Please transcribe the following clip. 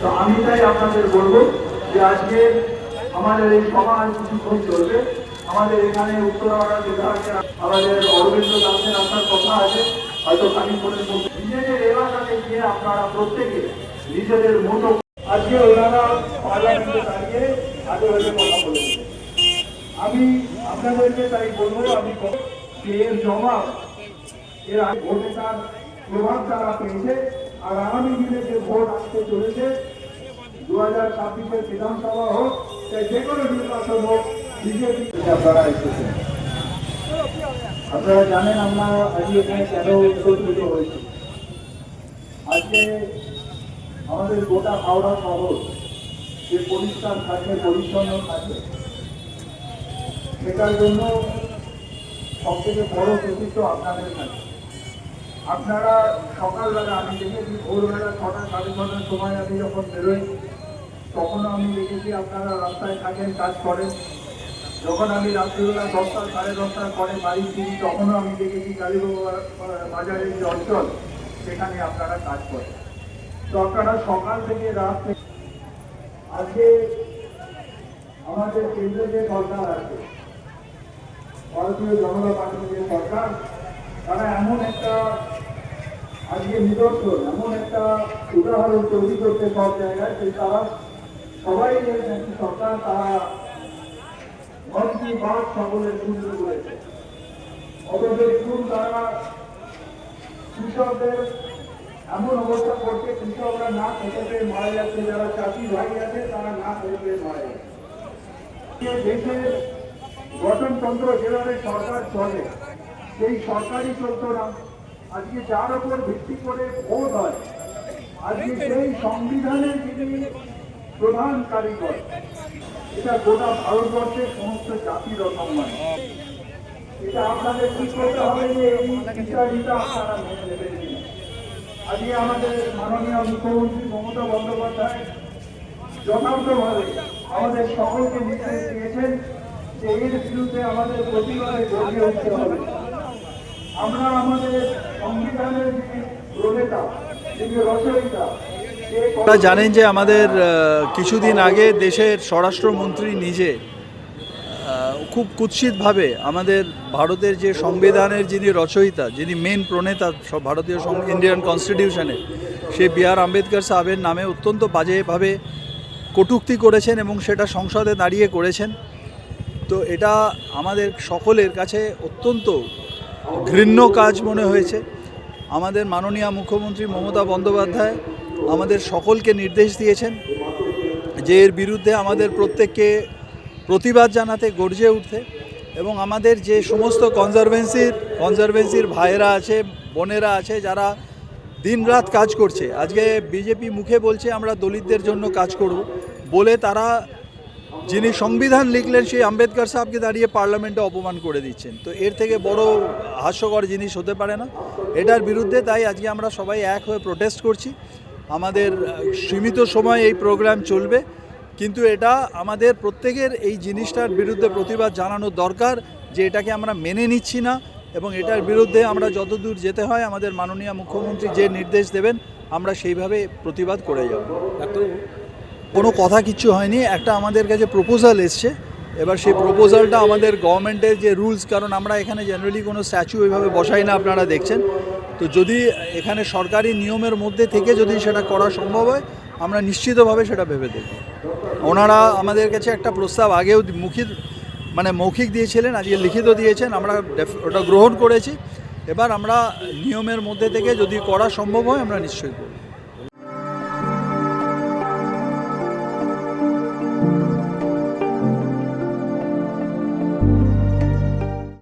তো আমি তাই আপনাদের বলব যে আজকে আমাদের এই সভা কিছুক্ষণ চলবে। আমাদের এখানে উত্তরপাড়া বিভাগে আমাদের অরবিন্দ দাসের আসার কথা আছে, হয়তো খানিক্ষণের মধ্যে নিজেদের এলাকাতে গিয়ে আপনারা প্রত্যেকে নিজেদের মতো আজকে ওনারা পার্লামেন্টে দাঁড়িয়ে আগে কথা বলেছেন। আমি আপনাদেরকে তাই বলব, আমি এর জবাব, এর ভোটে তার প্রভাব তারা পেয়েছে, আর আগামী দিনে যে ভোট আসতে চলেছে দু হাজার ছাব্বিশের বিধানসভা হোক চাই যে কোনো নির্বাচন হোক, বিজেপি আপনারা আপনারা জানেন আমরা আজকে এখানে কেন একত্রিত হয়েছি। আজকে আমাদের গোটা হাওড়া শহর যে পরিষ্কার থাকে পরিচ্ছন্ন থাকে সেটার জন্য সবথেকে বড় কৃতিত্ব আপনাদের কাছে। আপনারা সকালবেলা, আমি দেখেছি ভোরবেলা ছটা সাড়ে ছটার সময় আমি যখন বেরোই তখনও আমি দেখেছি আপনারা রাস্তায় থাকেন, কাজ করেন। যখন আমি রাত্রিবেলা দশটা সাড়ে দশটার পরে বাড়ি ফিরি, তখনও আমি দেখেছি কালীবাবা বাজারের যে অঞ্চল, সেখানে আপনারা কাজ করেন। তো আপনারা সকাল থেকে রাত থেকে আজকে আমাদের কেন্দ্রে যে সরকার আছে ভারতীয় জনতা পার্টির যে সরকার, তারা এমন একটা আজকে নিদর্শন, এমন একটা উদাহরণ তৈরি করতে সব জায়গায়, যে তারা সবাই যে সরকার, তারা মন কি বাত সকলের শুনতে করেছে। অথচ দেখুন তারা কৃষকদের এমন অবস্থা করছে, কৃষকরা না খেতে পেয়ে মারা যাচ্ছে, যারা চাষি ভাই আছে, তারা না খেতে পেয়ে মারা যাচ্ছে। দেশের গঠনতন্ত্র যেভাবে সরকার চলে, সেই সরকারই চলত না। আজকে যার উপর ভিত্তি করে ভোট হয়, আজকে সেই সংবিধানের যিনি প্রধান কারিগর, এটা গোটা ভারতবর্ষের সমস্ত জাতির অসম্মান। এটা আপনাদের ঠিক করতে হবে যে এই বিচারিতা আপনারা মেনে নেবেন আজকে আমাদের মাননীয় মুখ্যমন্ত্রী মমতা বন্দ্যোপাধ্যায় যথার্থভাবে আমাদের সকলকে নির্দেশ দিয়েছেন এর বিরুদ্ধে আমাদের হবে। আমরা আমাদের সংবিধানের প্রণেতা, যিনি রচয়িতা আপনারা জানেন যে আমাদের কিছুদিন আগে দেশের স্বরাষ্ট্রমন্ত্রী নিজে খুব কুৎসিতভাবে আমাদের ভারতের যে সংবিধানের যিনি রচয়িতা, যিনি মেন প্রণেতা ভারতীয় ইন্ডিয়ান কনস্টিটিউশনের সে বি আর আম্বেদকর সাহেবের নামে অত্যন্ত বাজেভাবে কটূক্তি করেছেন এবং সেটা সংসদে দাঁড়িয়ে করেছেন। তো এটা আমাদের সকলের কাছে অত্যন্ত ঘৃণ্য কাজ মনে হয়েছে। আমাদের মাননীয় মুখ্যমন্ত্রী মমতা বন্দ্যোপাধ্যায় আমাদের সকলকে নির্দেশ দিয়েছেন যে এর বিরুদ্ধে আমাদের প্রত্যেককে প্রতিবাদ জানাতে গর্জে উঠতে এবং আমাদের যে সমস্ত কনজারভেন্সির কনজারভেন্সির ভাইয়েরা আছে, বোনেরা আছে, যারা দিনরাত কাজ করছে, আজকে বিজেপি মুখে বলছে আমরা দলিতদের জন্য কাজ করব বলে তারা যিনি সংবিধান লিখলেন সেই আম্বেদকর সাহেবকে দাঁড়িয়ে পার্লামেন্টে অপমান করে দিচ্ছেন। তো এর থেকে বড় হাস্যকর জিনিস হতে পারে না। এটার বিরুদ্ধে তাই আজকে আমরা সবাই এক হয়ে প্রোটেস্ট করছি। আমাদের সীমিত সময় এই প্রোগ্রাম চলবে। কিন্তু এটা আমাদের প্রত্যেকের এই জিনিসটার বিরুদ্ধে প্রতিবাদ জানানো দরকার যে এটাকে আমরা মেনে নিচ্ছি না এবং এটার বিরুদ্ধে আমরা যতদূর যেতে হয় আমাদের মাননীয় মুখ্যমন্ত্রী যে নির্দেশ দেবেন, আমরা সেইভাবে প্রতিবাদ করে যাব। কোনো কথা কিচ্ছু হয়নি। একটা আমাদের কাছে প্রপোজাল এসছে। এবার সেই প্রপোজালটা আমাদের গভর্নমেন্টের যে রুলস কারণ আমরা এখানে জেনারেলি কোনো স্ট্যাচু ওইভাবে বসাই না, আপনারা দেখছেন। তো যদি এখানে সরকারি নিয়মের মধ্যে থেকে যদি সেটা করা সম্ভব হয়, আমরা নিশ্চিতভাবে সেটা ভেবে দেখব। ওনারা আমাদের কাছে একটা প্রস্তাব আগেও মুখিত মানে মৌখিক দিয়েছিলেন, আজকে লিখিত দিয়েছেন, আমরা ওটা গ্রহণ করেছি। এবার আমরা নিয়মের মধ্যে থেকে যদি করা সম্ভব হয়, আমরা নিশ্চয়ই করব।